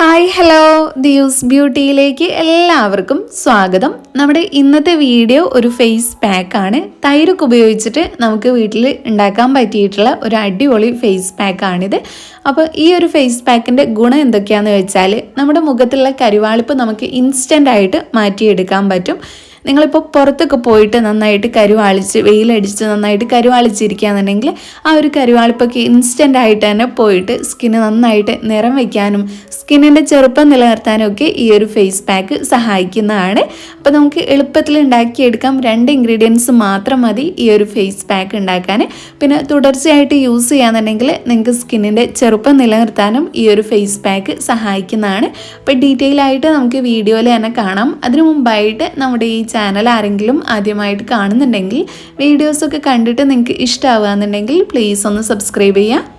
Hi hello. ദിയൂസ് ബ്യൂട്ടിയിലേക്ക് എല്ലാവർക്കും സ്വാഗതം. നമ്മുടെ ഇന്നത്തെ വീഡിയോ ഒരു ഫേസ് പാക്കാണ് തൈരൊക്കെ ഉപയോഗിച്ചിട്ട് നമുക്ക് വീട്ടിൽ ഉണ്ടാക്കാൻ പറ്റിയിട്ടുള്ള ഒരു അടിപൊളി ഫേസ് പാക്കാണിത് അപ്പോൾ ഈ ഒരു ഫേസ് പാക്കിന്റെ ഗുണം എന്തൊക്കെയാണെന്ന് വെച്ചാൽ നമ്മുടെ മുഖത്തുള്ള കരിവാളിപ്പ് നമുക്ക് ഇൻസ്റ്റന്റ് ആയിട്ട് മാറ്റിയെടുക്കാൻ പറ്റും. നിങ്ങളിപ്പോൾ പുറത്തൊക്കെ പോയിട്ട് നന്നായിട്ട് കരുവാളിച്ച് വെയിലടിച്ച് നന്നായിട്ട് കരുവാളിച്ചിരിക്കുകയാണെന്നുണ്ടെങ്കിൽ ആ ഒരു കരുവാളിപ്പൊക്കെ ഇൻസ്റ്റന്റ് ആയിട്ട് തന്നെ പോയിട്ട് സ്കിന്ന് നന്നായിട്ട് നിറം വയ്ക്കാനും സ്കിന്നിന്റെ ചെറുപ്പം നിലനിർത്താനും ഒക്കെ ഈ ഒരു ഫേസ് പാക്ക് സഹായിക്കുന്നതാണ്. അപ്പോൾ നമുക്ക് എളുപ്പത്തിൽ ഉണ്ടാക്കിയെടുക്കാം. രണ്ട് ഇൻഗ്രീഡിയൻസ് മാത്രം മതി ഈ ഒരു ഫേസ് പാക്ക് ഉണ്ടാക്കാൻ. പിന്നെ തുടർച്ചയായിട്ട് യൂസ് ചെയ്യാന്നുണ്ടെങ്കിൽ നിങ്ങൾക്ക് സ്കിന്നിന്റെ ചെറുപ്പം നിലനിർത്താനും ഈ ഒരു ഫേസ് പാക്ക് സഹായിക്കുന്നതാണ്. അപ്പോൾ ഡീറ്റെയിൽ ആയിട്ട് നമുക്ക് വീഡിയോയിൽ തന്നെ കാണാം. അതിനു മുമ്പായിട്ട് നമ്മുടെ ഈ ചാനൽ ആരെങ്കിലും ആദ്യമായിട്ട് കാണുന്നുണ്ടെങ്കിൽ വീഡിയോസൊക്കെ കണ്ടിട്ട് നിങ്ങൾക്ക് ഇഷ്ടമാവുകയെന്നുണ്ടെങ്കിൽ പ്ലീസ് ഒന്ന് സബ്സ്ക്രൈബ് ചെയ്യുക.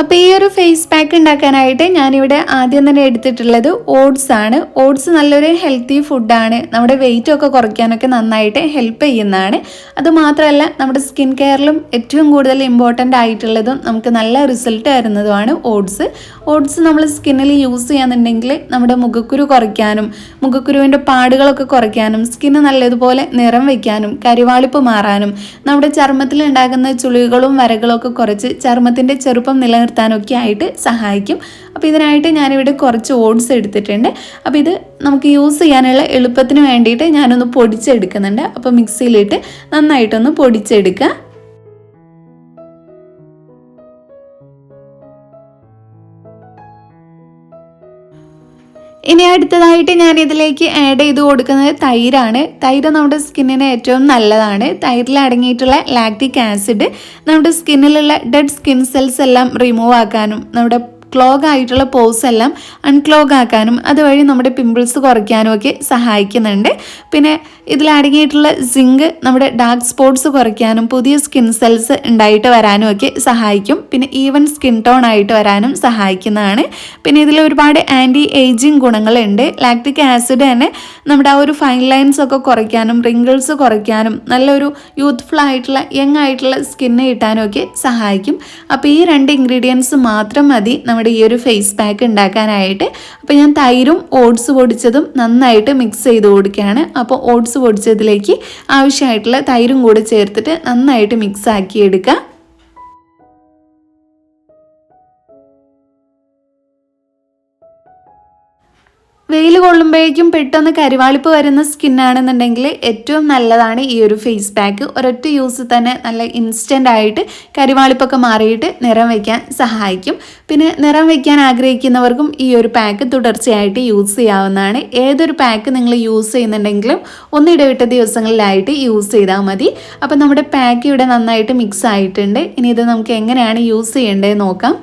അപ്പോൾ ഈ ഒരു ഫേസ് പാക്ക് ഉണ്ടാക്കാനായിട്ട് ഞാനിവിടെ ആദ്യം തന്നെ എടുത്തിട്ടുള്ളത് ഓട്സ് ആണ്. ഓട്സ് നല്ലൊരു ഹെൽത്തി ഫുഡാണ് നമ്മുടെ വെയിറ്റ് ഒക്കെ കുറയ്ക്കാനൊക്കെ നന്നായിട്ട് ഹെൽപ്പ് ചെയ്യുന്നതാണ്. അതുമാത്രമല്ല നമ്മുടെ സ്കിൻ കെയറിലും ഏറ്റവും കൂടുതൽ ഇമ്പോർട്ടന്റ് ആയിട്ടുള്ളതും നമുക്ക് നല്ല റിസൾട്ട് തരുന്നതുമാണ് ഓട്സ് ഓട്സ് നമ്മൾ സ്കിന്നിൽ യൂസ് ചെയ്യാന്നുണ്ടെങ്കിൽ നമ്മുടെ മുഖക്കുരു കുറയ്ക്കാനും മുഖക്കുരുവിന്റെ പാടുകളൊക്കെ കുറയ്ക്കാനും സ്കിന്ന് നല്ലതുപോലെ നിറം വയ്ക്കാനും കരിവാളിപ്പ് മാറാനും നമ്മുടെ ചർമ്മത്തിൽ ഉണ്ടാകുന്ന വരകളും ഒക്കെ കുറച്ച് ചർമ്മത്തിന്റെ ചെറുപ്പം നിലനിർത്താൻ നിർത്താനൊക്കെ ആയിട്ട് സഹായിക്കും. അപ്പോൾ ഇതിനായിട്ട് ഞാനിവിടെ കുറച്ച് ഓട്സ് എടുത്തിട്ടുണ്ട്. അപ്പോൾ ഇത് നമുക്ക് യൂസ് ചെയ്യാനുള്ള എളുപ്പത്തിന് വേണ്ടിയിട്ട് ഞാനൊന്ന് പൊടിച്ചെടുക്കുന്നുണ്ട്. അപ്പോൾ മിക്സിയിലിട്ട് നന്നായിട്ടൊന്ന് പൊടിച്ചെടുക്കുക. ഇനി അടുത്തതായിട്ട് ഞാൻ ഇതിലേക്ക് ആഡ് ചെയ്ത് കൊടുക്കുന്നത് തൈരാണ്. തൈര് നമ്മുടെ സ്കിന്നിന് ഏറ്റവും നല്ലതാണ്. തൈരിൽ അടങ്ങിയിട്ടുള്ള ലാക്റ്റിക് ആസിഡ് നമ്മുടെ സ്കിന്നിലുള്ള ഡെഡ് സ്കിൻ സെൽസ് എല്ലാം റിമൂവ് ആക്കാനും നമ്മുടെ ക്ലോഗ് ആയിട്ടുള്ള പോസ് എല്ലാം അൺക്ലോഗ് ആക്കാനും അതുവഴി നമ്മുടെ പിമ്പിൾസ് കുറയ്ക്കാനും ഒക്കെ സഹായിക്കുന്നുണ്ട്. പിന്നെ ഇതിൽ അടങ്ങിയിട്ടുള്ള സിങ്ക് നമ്മുടെ ഡാർക്ക് സ്പോട്ട്സ് കുറയ്ക്കാനും പുതിയ സ്കിൻ സെൽസ് ഉണ്ടായിട്ട് വരാനും ഒക്കെ സഹായിക്കും. പിന്നെ ഈവൻ സ്കിൻ ടോൺ ആയിട്ട് വരാനും സഹായിക്കുന്നതാണ്. പിന്നെ ഇതിൽ ഒരുപാട് ആന്റി ഏജിങ് ഗുണങ്ങളുണ്ട്. ലാക്റ്റിക് ആസിഡ് തന്നെ നമ്മുടെ ആ ഒരു ഫൈൻ ലൈൻസ് ഒക്കെ കുറയ്ക്കാനും റിങ്കിൾസ് കുറയ്ക്കാനും നല്ലൊരു യൂത്ത്ഫുൾ ആയിട്ടുള്ള യങ് ആയിട്ടുള്ള സ്കിന്ന് കിട്ടാനും ഒക്കെ സഹായിക്കും. അപ്പോൾ ഈ രണ്ട് ഇൻഗ്രീഡിയൻസ് മാത്രം മതി. നമ്മുടെ ഈ ഒരു ഫേസ് പാക്ക് ഉണ്ടാക്കാനായിട്ട്. അപ്പോൾ ഞാൻ തൈരും ഓട്സ് പൊടിച്ചതും നന്നായിട്ട് മിക്സ് ചെയ്ത് കൊടുക്കുകയാണ്. അപ്പോൾ ഓട്സ് പൊടിച്ചതിലേക്ക് ആവശ്യമായിട്ടുള്ള തൈരും കൂടെ ചേർത്തിട്ട് നന്നായിട്ട് മിക്സ് ആക്കി എടുക്കുക വെയിൽ കൊള്ളുമ്പോഴേക്കും പെട്ടെന്ന് കരിവാളിപ്പ് വരുന്ന സ്കിന്നാണെന്നുണ്ടെങ്കിൽ ഏറ്റവും നല്ലതാണ് ഈ ഒരു ഫേസ് പാക്ക് ഒരൊറ്റ യൂസ് തന്നെ നല്ല ഇൻസ്റ്റന്റ് ആയിട്ട് കരിവാളിപ്പൊക്കെ മാറിയിട്ട് നിറം വയ്ക്കാൻ സഹായിക്കും. പിന്നെ നിറം വയ്ക്കാൻ ആഗ്രഹിക്കുന്നവർക്കും ഈ ഒരു പാക്ക് തുടർച്ചയായിട്ട് യൂസ് ചെയ്യാവുന്നതാണ്. ഏതൊരു പാക്ക് നിങ്ങൾ യൂസ് ചെയ്യുന്നുണ്ടെങ്കിലും ഒന്നിടവിട്ട ദിവസങ്ങളിലായിട്ട് യൂസ് ചെയ്താൽ മതി. അപ്പോൾ നമ്മുടെ പാക്ക് ഇവിടെ നന്നായിട്ട് മിക്സ് ആയിട്ടുണ്ട്. ഇനി ഇത് നമുക്ക് എങ്ങനെയാണ് യൂസ് ചെയ്യേണ്ടത് നോക്കാം.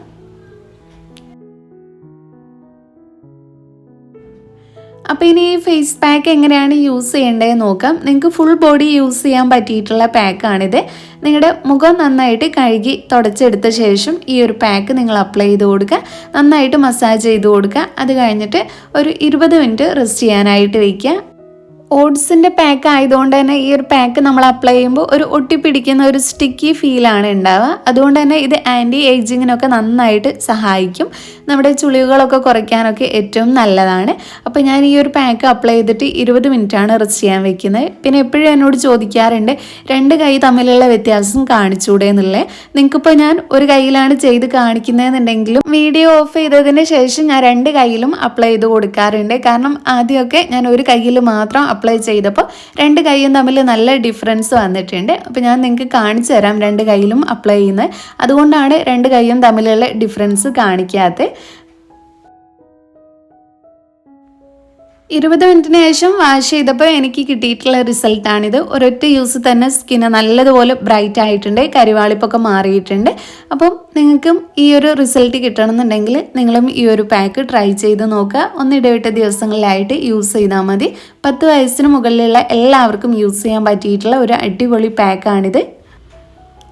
അപ്പോൾ ഇനി ഈ ഫേസ് പാക്ക് എങ്ങനെയാണ് യൂസ് ചെയ്യേണ്ടതെന്ന് നോക്കാം. നിങ്ങൾക്ക് ഫുൾ ബോഡി യൂസ് ചെയ്യാൻ പറ്റിയിട്ടുള്ള പാക്കാണിത് നിങ്ങളുടെ മുഖം നന്നായിട്ട് കഴുകി തുടച്ചെടുത്ത ശേഷം ഈ ഒരു പാക്ക് നിങ്ങൾ അപ്ലൈ ചെയ്ത് കൊടുക്കുക. നന്നായിട്ട് മസാജ് ചെയ്ത് കൊടുക്കുക. അത് കഴിഞ്ഞിട്ട് ഒരു ഇരുപത് മിനിറ്റ് റെസ്റ്റ് ചെയ്യാനായിട്ട് വയ്ക്കുക ഓട്സിന്റെ പാക്ക് ആയതുകൊണ്ട് തന്നെ ഈ ഒരു പാക്ക് നമ്മൾ അപ്ലൈ ചെയ്യുമ്പോൾ ഒരു ഒട്ടിപ്പിടിക്കുന്ന ഒരു സ്റ്റിക്കി ഫീലാണ് ഉണ്ടാവുക. അതുകൊണ്ട് തന്നെ ഇത് ആന്റി ഏജിങ്ങിനൊക്കെ നന്നായിട്ട് സഹായിക്കും. നമ്മുടെ ചുളിവുകളൊക്കെ കുറയ്ക്കാനൊക്കെ ഏറ്റവും നല്ലതാണ്. അപ്പോൾ ഞാൻ ഈ ഒരു പാക്ക് അപ്ലൈ ചെയ്തിട്ട് ഇരുപത് മിനിറ്റാണ് റെസ്റ്റ് ചെയ്യാൻ വെക്കുന്നത്. പിന്നെ എപ്പോഴും എന്നോട് ചോദിക്കാറുണ്ട് രണ്ട് കൈ തമ്മിലുള്ള വ്യത്യാസം കാണിച്ചൂടെ എന്നുള്ളത് നിങ്ങൾക്കിപ്പോൾ ഞാൻ ഒരു കയ്യിലാണ് ചെയ്ത് കാണിക്കുന്നതെന്നുണ്ടെങ്കിലും വീഡിയോ ഓഫ് ചെയ്തതിന് ശേഷം ഞാൻ രണ്ട് കയ്യിലും അപ്ലൈ ചെയ്ത് കൊടുക്കാറുണ്ട്. കാരണം ആദ്യമൊക്കെ ഞാൻ ഒരു കയ്യിൽ മാത്രം അപ്ലൈ ചെയ്തപ്പോൾ രണ്ട് കൈയും തമ്മിൽ നല്ല ഡിഫറൻസ് വന്നിട്ടുണ്ട്. അപ്പോൾ ഞാൻ നിങ്ങൾക്ക് കാണിച്ചു തരാം രണ്ട് കൈയിലും അപ്ലൈ ചെയ്യുന്നത്. അതുകൊണ്ടാണ് രണ്ട് കൈയും തമ്മിലുള്ള ഡിഫറൻസ് കാണിക്കാത്തത് ഇരുപത് മിനിറ്റിന് ശേഷം വാഷ് ചെയ്തപ്പോൾ എനിക്ക് കിട്ടിയിട്ടുള്ള റിസൾട്ടാണിത്. ഒരൊറ്റ യൂസ് തന്നെ സ്കിന്ന് നല്ലതുപോലെ ബ്രൈറ്റ് ആയിട്ടുണ്ട് കരിവാളിപ്പൊക്കെ മാറിയിട്ടുണ്ട്. അപ്പം നിങ്ങൾക്കും ഈ ഒരു റിസൾട്ട് കിട്ടണമെന്നുണ്ടെങ്കിൽ നിങ്ങളും ഈ ഒരു പാക്ക് ട്രൈ ചെയ്ത് നോക്കുക. ഒന്ന് ഇടവിട്ട ദിവസങ്ങളിലായിട്ട് യൂസ് ചെയ്താൽ മതി. പത്ത് വയസ്സിന് മുകളിലുള്ള എല്ലാവർക്കും യൂസ് ചെയ്യാൻ പറ്റിയിട്ടുള്ള ഒരു അടിപൊളി പാക്കാണിത്.